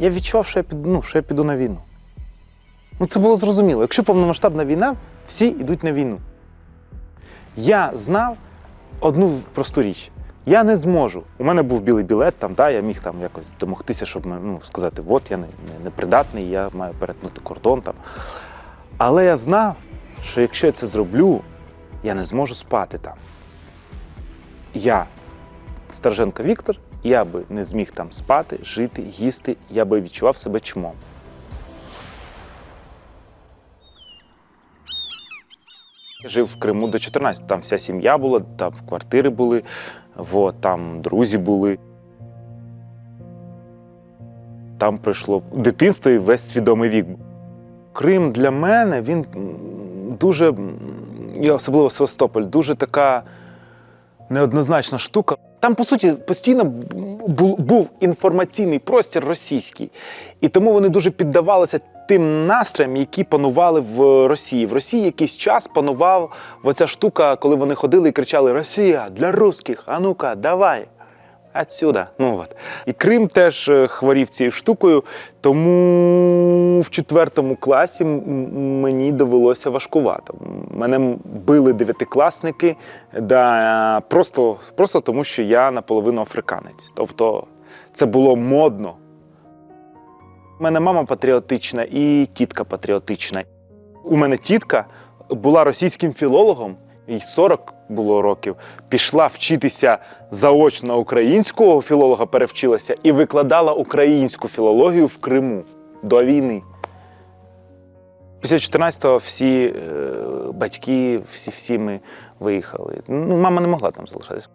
Я відчував, що я піду, ну, що я піду на війну. Ну, це було зрозуміло. Якщо повномасштабна війна, всі йдуть на війну. Я знав одну просту річ. Я не зможу. У мене був білий білет, там, да, я міг там якось домогтися, щоб ну, сказати, от я не, не, непридатний, я маю перетнути кордон. Там. Але я знав, що якщо я це зроблю, я не зможу спати там. Я, Стерженко Віктор, я би не зміг там спати, жити, їсти, я би відчував себе чмом. Я жив в Криму до 14, там вся сім'я була, там квартири були, там друзі були. Там прийшло дитинство і весь свідомий вік. Крим для мене він дуже, і особливо Севастополь, дуже така неоднозначна штука. Там, по суті, постійно бу- був інформаційний простір російський. І тому вони дуже піддавалися тим настроям, які панували в Росії. В Росії якийсь час панував оця штука, коли вони ходили і кричали: Росія для русських, а ну-ка, давай. Отсюда. Ну, от. І Крим теж е, хворів цією штукою, тому в четвертому класі мені довелося важкувато. Мене били дев'ятикласники, да, просто, просто тому, що я наполовину африканець. Тобто це було модно. У мене мама патріотична і тітка патріотична. У мене тітка була російським філологом, їй 40 було років, пішла вчитися заочно українського філолога, перевчилася і викладала українську філологію в Криму до війни. Після 14-го всі е, батьки, всі, всі ми виїхали. Ну, мама не могла там залишатися.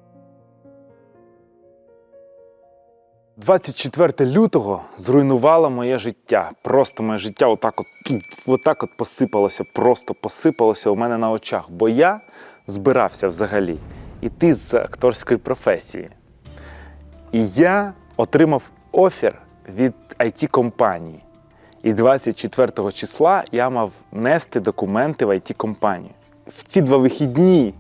24 лютого зруйнувало моє життя. Просто моє життя отак от, отак от посипалося, просто посипалося у мене на очах. Бо я збирався взагалі іти з акторської професії. І я отримав офер від it компанії І 24 числа я мав нести документи в it компанію В ці два вихідні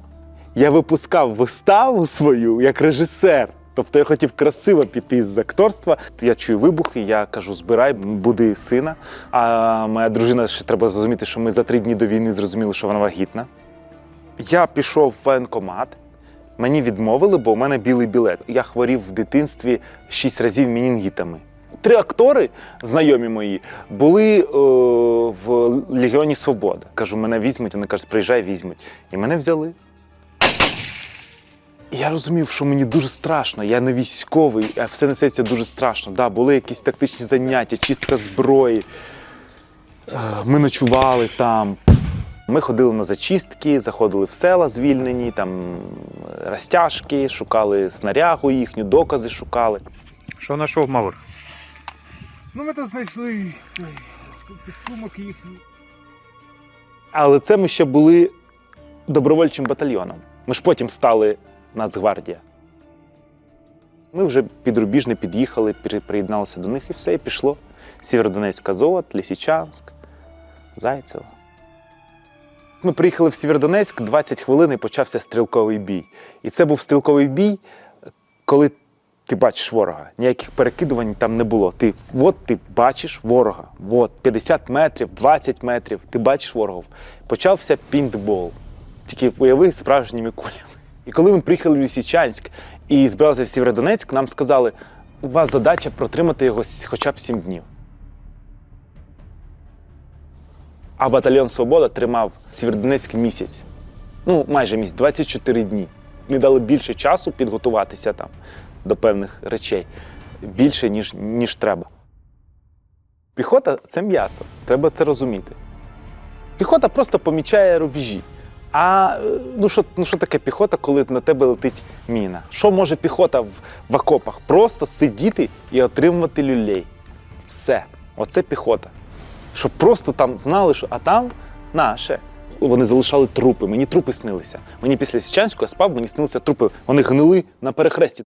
я випускав виставу свою як режисер. Тобто я хотів красиво піти з акторства. Я чую вибухи, я кажу, збирай, буди сина. А моя дружина ще треба зрозуміти, що ми за три дні до війни зрозуміли, що вона вагітна. Я пішов в воєнкомат. Мені відмовили, бо у мене білий білет. Я хворів в дитинстві шість разів мінінгітами. Три актори, знайомі мої, були е, в Легіоні Свобода. Кажу, мене візьмуть. Вони кажуть, приїжджай, візьмуть. І мене взяли. Я розумів, що мені дуже страшно. Я не військовий, а все несеться дуже страшно. Да, були якісь тактичні заняття, чистка зброї. Е, Ми ночували там. Ми ходили на зачистки, заходили в села звільнені, там розтяжки, шукали снарягу їхню, докази шукали. Що знайшов Мавр? Ну, ми тут знайшли цей підсумок їхній. Але це ми ще були добровольчим батальйоном. Ми ж потім стали Нацгвардія. Ми вже під Рубіжне під'їхали, приєдналися до них і все, і пішло. Сєвєродонецьк, Азот, Лісічанськ, Зайцево. Ми приїхали в Сєвєродонецьк, 20 хвилин і почався стрілковий бій. І це був стрілковий бій, коли ти бачиш ворога. Ніяких перекидувань там не було. Ти от ти бачиш ворога. От 50 метрів, 20 метрів, ти бачиш ворогів. Почався пінтбол. Тільки уяви справжніми кулями. І коли ми приїхали в Лісічанськ і збиралися в Сєвєродонецьк, нам сказали, у вас задача протримати його хоча б 7 днів. А батальйон Свобода тримав Сєвєродонецьк місяць. Ну, майже місяць, 24 дні. Ми дали більше часу підготуватися там до певних речей. Більше, ніж, ніж треба. Піхота це м'ясо. Треба це розуміти. Піхота просто помічає рубежі. А е, ну що, ну що таке піхота, коли на тебе летить міна? Що може піхота в, в окопах? Просто сидіти і отримувати люлей. Все. Оце піхота. Щоб просто там знали, що а там наше. Вони залишали трупи. Мені трупи снилися. Мені після Січанського я спав, мені снилися трупи. Вони гнили на перехресті.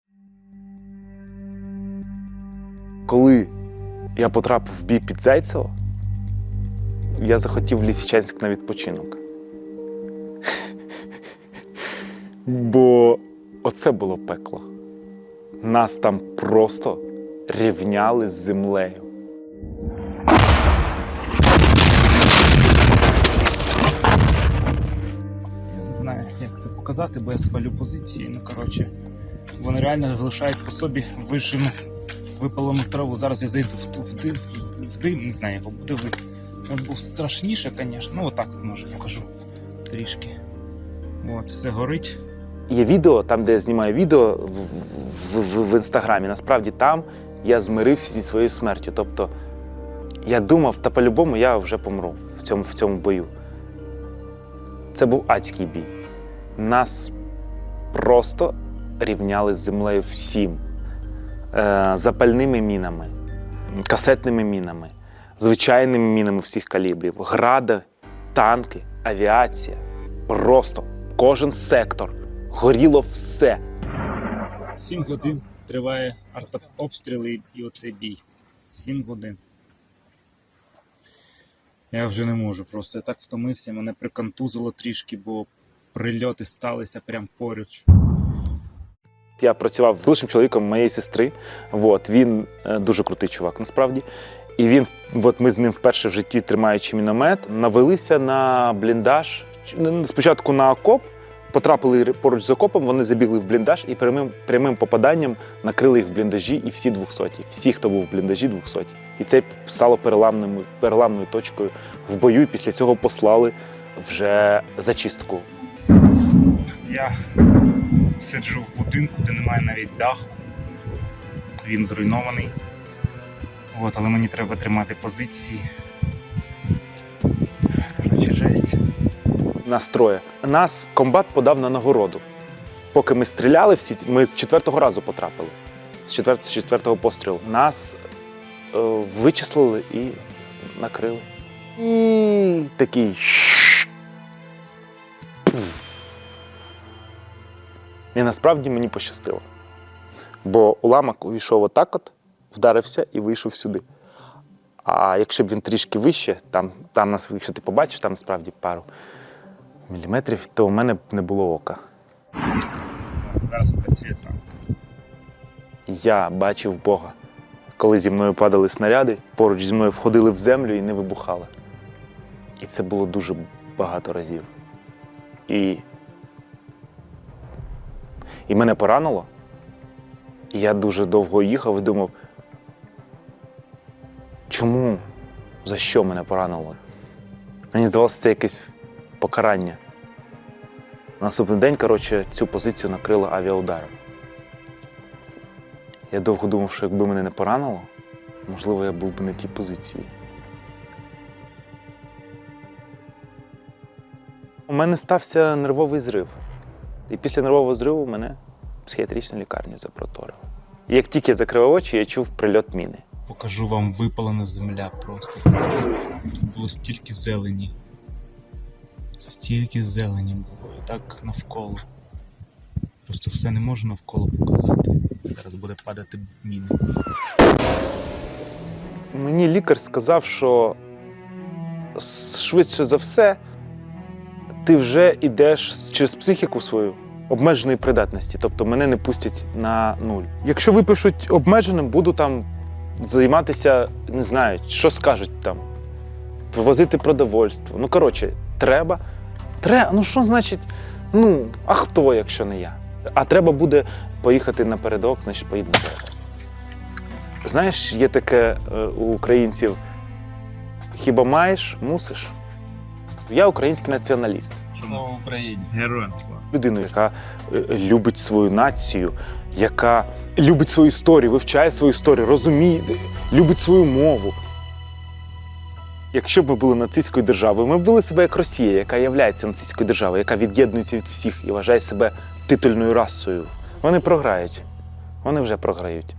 Коли я потрапив в бій під Зайцево, я захотів в Лісічанськ на відпочинок. Бо оце було пекло. Нас там просто рівняли з землею. Я не знаю, як це показати, бо я спалю позиції. Ну, коротше, вони реально залишають по собі вижжену випалену траву. Зараз я зайду в, в, дим, в дим, не знаю, його буде. Він був страшніше, звісно. Ну отак може покажу трішки. От, все горить. Є відео, там, де я знімаю відео в, в, в, в інстаграмі. Насправді там я змирився зі своєю смертю. Тобто я думав, та по-любому я вже помру в цьому, в цьому бою. Це був адський бій. Нас просто рівняли з землею всім. Е, запальними мінами, касетними мінами, звичайними мінами всіх калібрів, гради, танки, авіація. Просто кожен сектор. Горіло все. Сім годин триває артобстріли і оцей бій. Сім годин. Я вже не можу просто. Я так втомився, мене приконтузило трішки, бо прильоти сталися прямо поруч. Я працював з лишнім чоловіком моєї сестри. От, він е, дуже крутий чувак, насправді. І він, от ми з ним вперше в житті, тримаючи міномет, навелися на бліндаж. Спочатку на окоп, потрапили поруч з окопом, вони забігли в бліндаж і прямим, прямим попаданням накрили їх в бліндажі і всі 200. Всі, хто був в бліндажі, 200. І це стало переламною, переламною точкою в бою. І після цього послали вже зачистку. Я сиджу в будинку, де немає навіть даху. Він зруйнований. От, але мені треба тримати позиції. Коротше, жесть. нас троє. Нас комбат подав на нагороду. Поки ми стріляли, всі ми з четвертого разу потрапили. З, четвер... з четвертого пострілу. Нас е, вичислили і накрили. І такий. Пф. І насправді мені пощастило. Бо уламок увійшов отак от, вдарився і вийшов сюди. А якщо б він трішки вище, там, там нас, якщо ти побачиш, там справді пару міліметрів, то у мене б не було ока. Зараз працює так. Я бачив Бога. Коли зі мною падали снаряди, поруч зі мною входили в землю і не вибухали. І це було дуже багато разів. І, і мене поранило. І я дуже довго їхав і думав, чому? За що мене поранило? Мені здавалося, це якесь покарання. Наступний день, коротше, цю позицію накрило авіаударом. Я довго думав, що якби мене не поранило, можливо, я був би на тій позиції. У мене стався нервовий зрив. І після нервового зриву мене в психіатричну лікарню запроторили. І як тільки я закрив очі, я чув прильот міни. Покажу вам випалена земля просто. Тут було стільки зелені. Стільки зелені було. І так навколо. Просто все не можу навколо показати. Зараз буде падати міни. Мені лікар сказав, що швидше за все ти вже йдеш через психіку свою обмеженої придатності. Тобто мене не пустять на нуль. Якщо випишуть обмеженим, буду там займатися, не знаю, що скажуть там, вивозити продовольство. Ну, коротше, треба. Треба, ну що значить, ну, а хто, якщо не я? А треба буде поїхати напередок, значить поїду напередок. Знаєш, є таке е, у українців: хіба маєш, мусиш. Я український націоналіст. Слава Україні! Героям слава! Людину, яка е, любить свою націю, яка любить свою історію, вивчає свою історію, розуміє, любить свою мову. Якщо б ми були нацистською державою, ми б вели себе як Росія, яка є нацистською державою, яка від'єднується від всіх і вважає себе титульною расою. Вони програють. Вони вже програють.